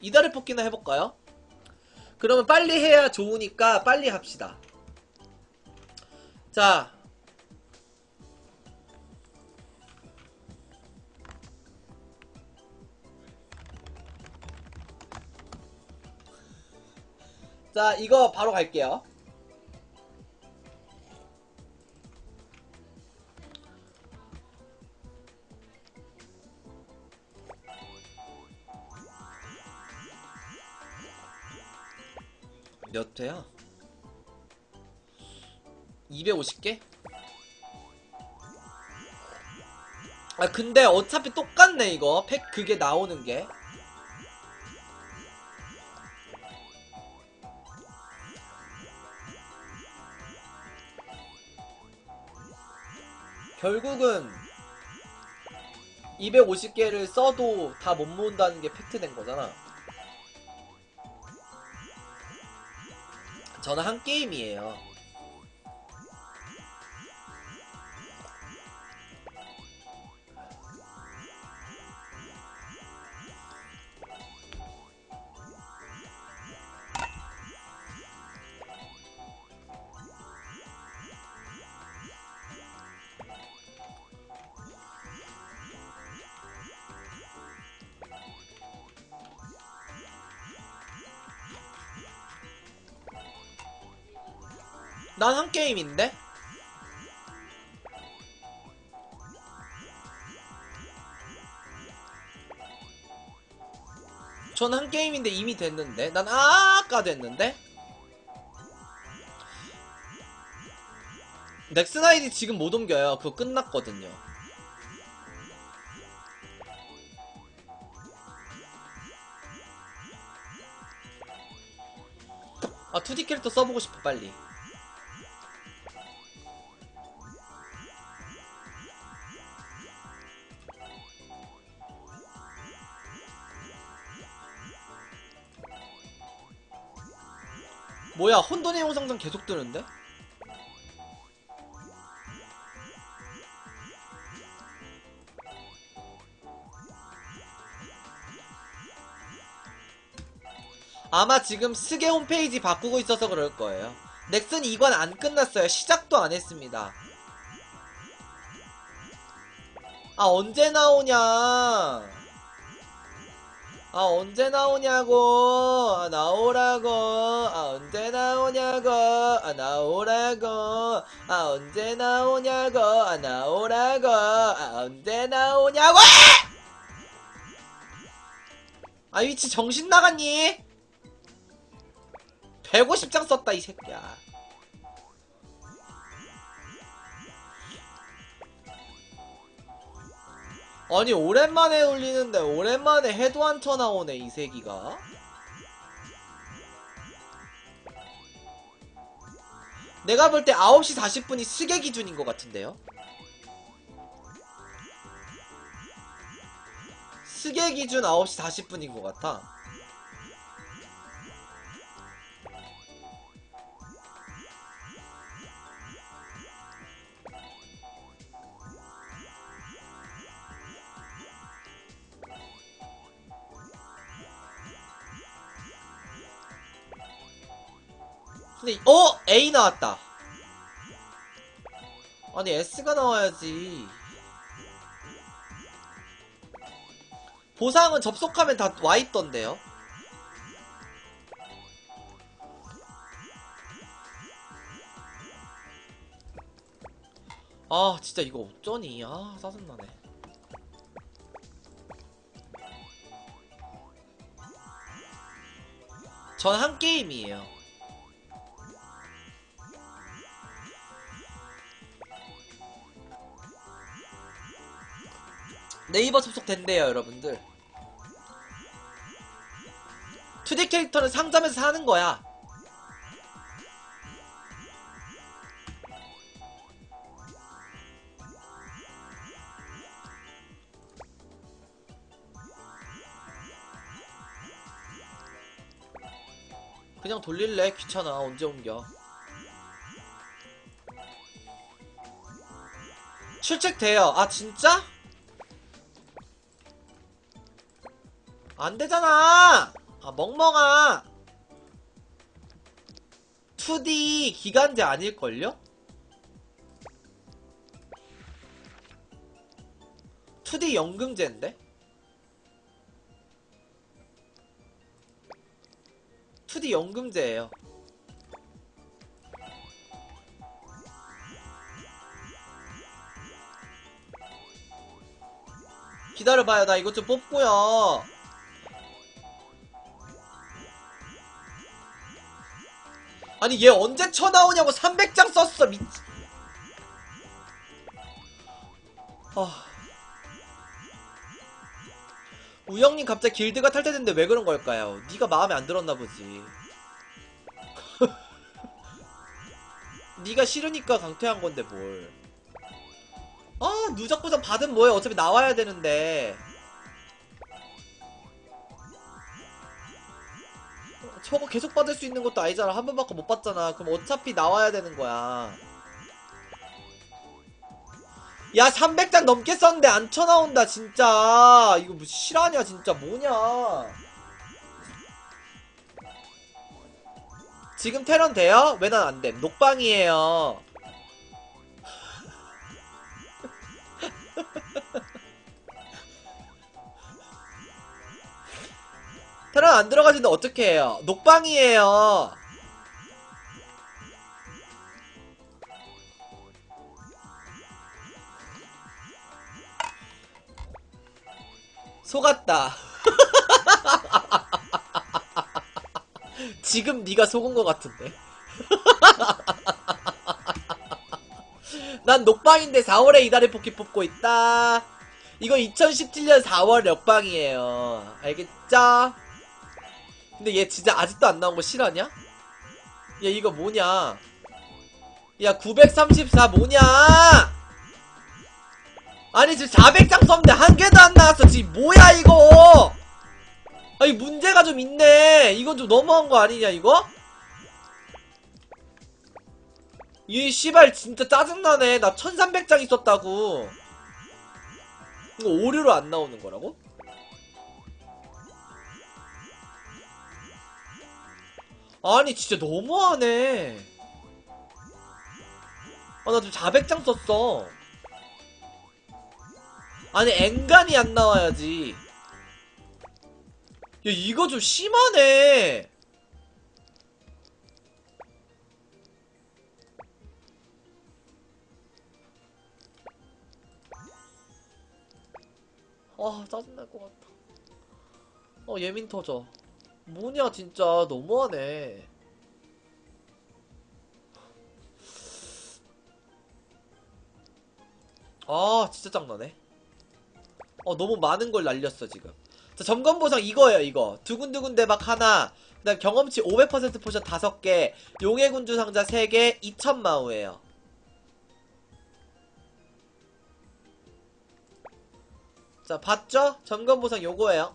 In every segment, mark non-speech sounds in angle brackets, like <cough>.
이달의 뽑기나 해볼까요? 그러면 빨리 해야 좋으니까 빨리 합시다. 자. 자, 이거 바로 갈게요. 몇 회야? 250개? 아 근데 어차피 똑같네 이거 팩 그게 나오는 게 결국은 250개를 써도 다 못 모은다는 게 팩트 된 거잖아 저는 한 게임이에요. 난 한 게임인데? 전 한 게임인데 이미 됐는데? 난 아까 됐는데? 넥슨 아이디 지금 못 옮겨요. 그거 끝났거든요. 아 2D 캐릭터 써보고 싶어 빨리. 영상장 계속 뜨는데? 아마 지금 스게 홈페이지 바꾸고 있어서 그럴 거예요. 넥슨 2관 안 끝났어요. 시작도 안 했습니다. 아 언제 나오냐? 아 언제 나오냐고? 아 나오라고? 아 언제 나오냐고? 아 나오라고? 아 언제 나오냐고? 아 나오라고? 아 언제 나오냐고? 아 위치 정신 나갔니? 150장 썼다 이 새끼야 아니 오랜만에 올리는데 오랜만에 헤드헌터 나오네 이 새끼가. 내가 볼 때 9시 40분이 스계 기준인 것 같은데요? 스계 기준 9시 40분인 것 같아 A 나왔다. 아니 S가 나와야지. 보상은 접속하면 다 와 있던데요. 아 진짜 이거 어쩌니? 아 짜증나네. 전 한 게임이에요. 네이버 접속 된대요 여러분들. 2D 캐릭터는 상점에서 사는 거야. 그냥 돌릴래? 귀찮아. 언제 옮겨? 출첵 돼요. 아 진짜? 안 되잖아. 아 멍멍아. 2D 기간제 아닐걸요? 2D 연금제인데? 2D 연금제예요. 기다려봐요. 나 이것 좀 뽑고요. 아니 얘 언제 쳐 나오냐고 300장 썼어 미치. 아. 우영님 갑자기 길드가 탈퇴됐는데 왜 그런 걸까요? 네가 마음에 안 들었나 보지. <laughs> 네가 싫으니까 강퇴한 건데 뭘. 아 누적 보장 받은 뭐해 어차피 나와야 되는데. 저거 계속 받을 수 있는 것도 아니잖아. 한번 받고 못 받잖아. 그럼 어차피 나와야 되는 거야. 야 300장 넘게 썼는데 안 쳐나온다 진짜 이거 뭐 실화냐 진짜 뭐냐 지금 테런 돼요? 왜 난 안됨 녹방이에요 테런 안 들어가지는데 어떻게 해요 녹방이에요 속았다. <laughs> 지금 네가 속은 것 같은데. <laughs> 난 녹방인데 4월에 이달의 포키 뽑고 있다. 이거 2017년 4월 역방이에요. 알겠죠? 근데 얘 진짜 아직도 안 나온 거 실화냐? 야 이거 뭐냐? 야 934 뭐냐? 아니 지금 400장 썼는데 한 개도 안 나왔어 지금 뭐야 이거 아니 문제가 좀 있네 이건 좀 너무한 거 아니냐 이거? 이 씨발 진짜 짜증나네 나 1300장 있었다고 이거 오류로 안 나오는 거라고? 아니 진짜 너무하네. 아 나 지금 400장 썼어. 아니 앵간이 안 나와야지. 야 이거 좀 심하네. 아 짜증날 것 같다 어 예민 터져 뭐냐 진짜. 너무하네. 아 진짜 짱나네. 어 너무 많은 걸 날렸어 지금. 자 점검 보상 이거예요 이거. 두근두근 대박 하나. 그다음 경험치 500% 포션 5개. 용의 군주 상자 3개. 2000마우예요. 자 봤죠? 점검 보상 요거예요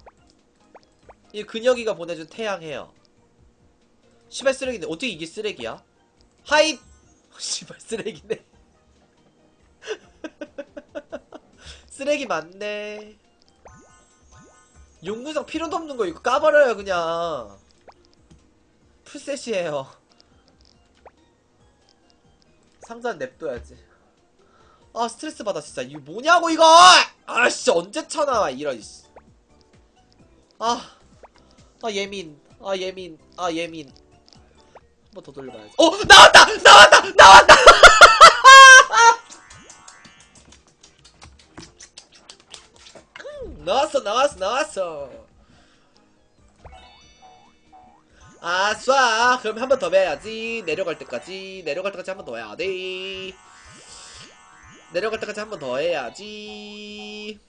이 근혁이가 보내준 태양해요 시발 쓰레기네 어떻게 이게 쓰레기야? 하이 <laughs> 시발 쓰레기네 <laughs> 쓰레기 많네. 용구상 필요도 없는 거 이거 까버려요 그냥. 풀셋이에요. 상자는 냅둬야지. 아 스트레스 받아 진짜 이거 뭐냐고 이거! 아 진짜 언제 쳐나와 이런 씨. 아, 아 예민, 아 예민, 아 예민. 한 번 더 돌려봐야지. 어 나왔다, 나왔다, 나왔다. <laughs> 나왔어 나왔어 나왔어. 아싸 그럼 한 번더 배야지. 내려갈 때까지. 내려갈 때까지 한 번 더 해야 돼. 내려갈 때까지 한 번 더 해야지.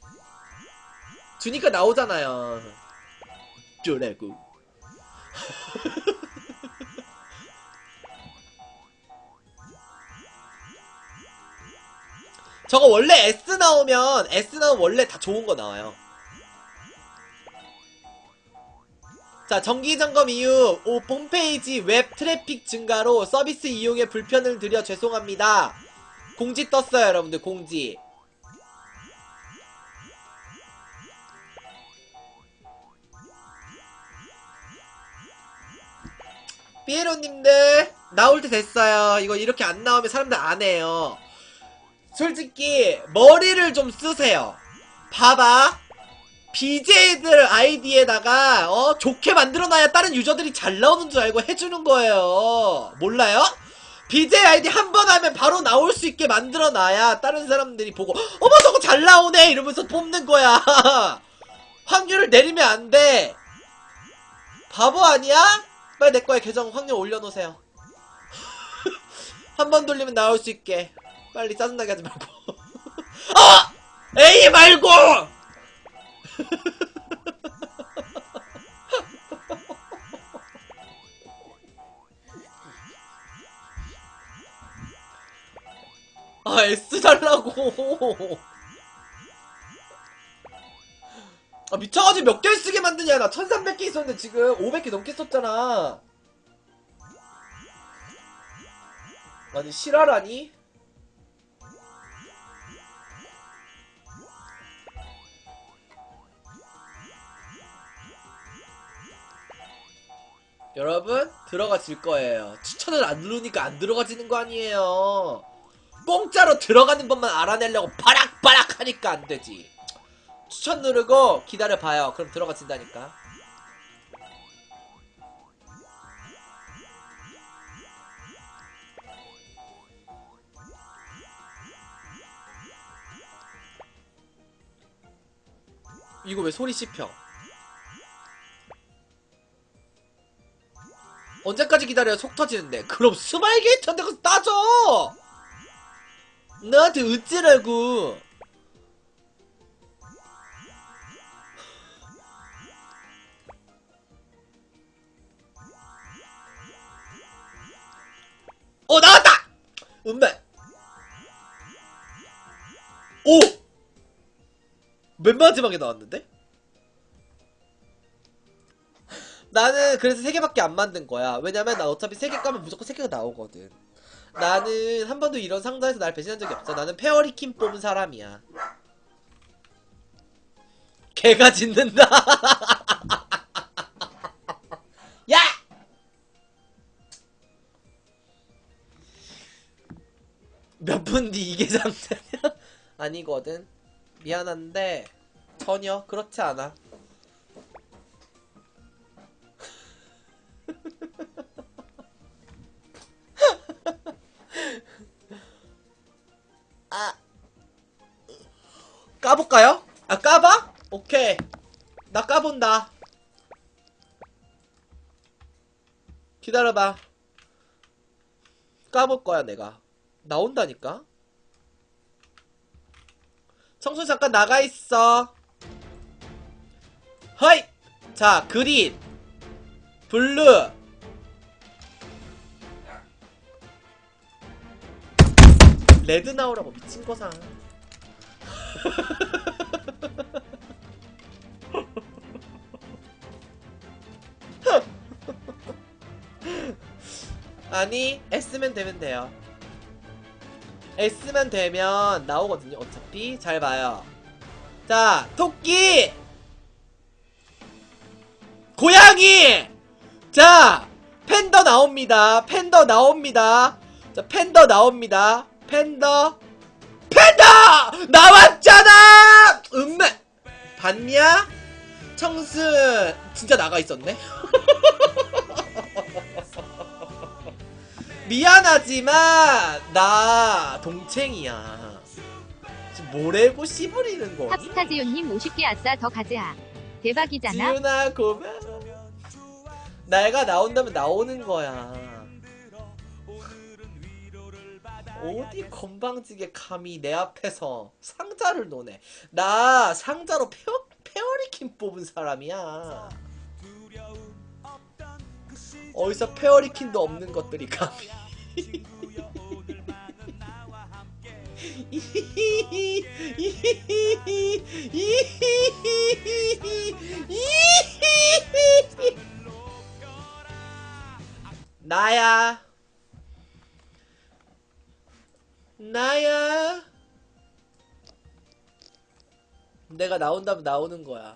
주니까 나오잖아요 쪼라고 <laughs> 저거 원래 S 나오면 S 나오면 원래 다 좋은 거 나와요. 자, 정기 점검 이후 오, 홈페이지 웹 트래픽 증가로 서비스 이용에 불편을 드려 죄송합니다. 공지 떴어요, 여러분들 공지. 삐에로님들 나올 때 됐어요. 이거 이렇게 안 나오면 사람들 안 해요. 솔직히 머리를 좀 쓰세요. 봐봐. BJ들 아이디에다가 어 좋게 만들어놔야 다른 유저들이 잘 나오는 줄 알고 해주는 거예요. 몰라요? BJ 아이디 한 번 하면 바로 나올 수 있게 만들어놔야 다른 사람들이 보고 어머 저거 잘 나오네 이러면서 뽑는 거야. <laughs> 확률을 내리면 안 돼. 바보 아니야? 빨리 내 거에 계정 확률 올려놓으세요. <laughs> 한 번 돌리면 나올 수 있게. 빨리 짜증나게 하지 말고. <laughs> 아! A 말고! <laughs> 아, S 달라고. 아, 미쳐가지고 몇 개를 쓰게 만드냐. 나 1300개 있었는데 지금 500개 넘게 썼잖아. 아니, 실화라니? 여러분, 들어가질 거예요. 추천을 안 누르니까 안 들어가지는 거 아니에요. 공짜로 들어가는 법만 알아내려고 바락바락 하니까 안 되지. 추천 누르고 기다려봐요. 그럼 들어가진다니까. 이거 왜 소리 씹혀? 언제까지 기다려야 속 터지는데? 그럼 스마일 게이트한테 가서 따져! 나한테 어찌라고! 은배! 오! 맨 마지막에 나왔는데? 나는 그래서 세 개밖에 안 만든 거야. 왜냐면 나 어차피 세개 까면 무조건 세 개가 나오거든. 나는 한 번도 이런 상자에서 날 배신한 적이 없어. 나는 페어리킨 뽑은 사람이야. 개가 짖는다. <laughs> 몇 분 뒤 이게 상자냐? <laughs> 아니거든. 미안한데 전혀 그렇지 않아. <laughs> 아 까볼까요? 아 까봐? 오케이 나 까본다 기다려봐 까볼 거야 내가 나온다니까? 청소 잠깐 나가 있어. 허이! 자 그린. 블루. 레드 나오라고 미친 거상. <laughs> 아니 S면 되면 돼요. S면 되면 나오거든요. 어차피 잘 봐요. 자 토끼, 고양이. 자 팬더 나옵니다. 팬더 나옵니다. 자 팬더 나옵니다. 팬더 팬더 나왔잖아 음메 봤냐 청순 진짜 나가 있었네 <laughs> 미안하지만 나 동챙이야. 지금 뭐래고 씨부리는 거니? 탑스타지오님 50개 아싸 더 가즈아. 대박이잖아. 지훈아 고마워. 내가 나온다면 나오는 거야. 어디 건방지게 감히 내 앞에서 상자를 노네. 나 상자로 페어, 페어리킨 뽑은 사람이야. 어디서 페어리킨도 없는 것들이 감히 <laughs> 나야. 나야. 내가 나온다면 나오는 거야.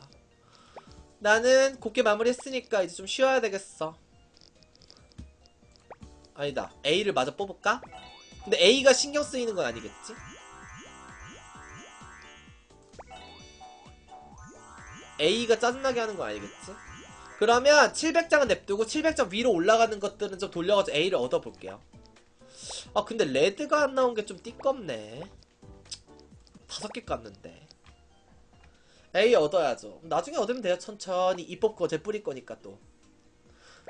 나는 곱게 마무리했으니까 이제 좀 쉬어야 되겠어 아니다. A를 마저 뽑을까? 근데 A가 신경 쓰이는 건 아니겠지? A가 짜증나게 하는 건 아니겠지? 그러면 700장은 냅두고 700장 위로 올라가는 것들은 좀 돌려가지고 A를 얻어볼게요. 아 근데 레드가 안 나온 게 좀 띠껍네. 다섯 개 깠는데. A 얻어야죠. 나중에 얻으면 돼요. 천천히 이 뽑고 어제 뿌릴 거니까 또.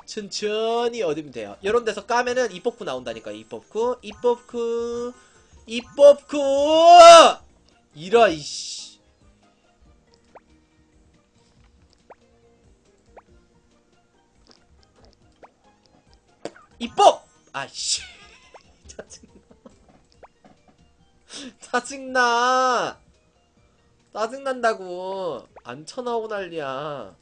천천히 얻으면 돼요. 이런 데서 까면은 이 뽑고 나온다니까. 이 뽑고, 이 뽑고, 이 뽑고. 이라 이씨. 이 뽑. 아이씨. <laughs> 짜증나. <laughs> 짜증나. 짜증난다고. 안 쳐나오고 난리야.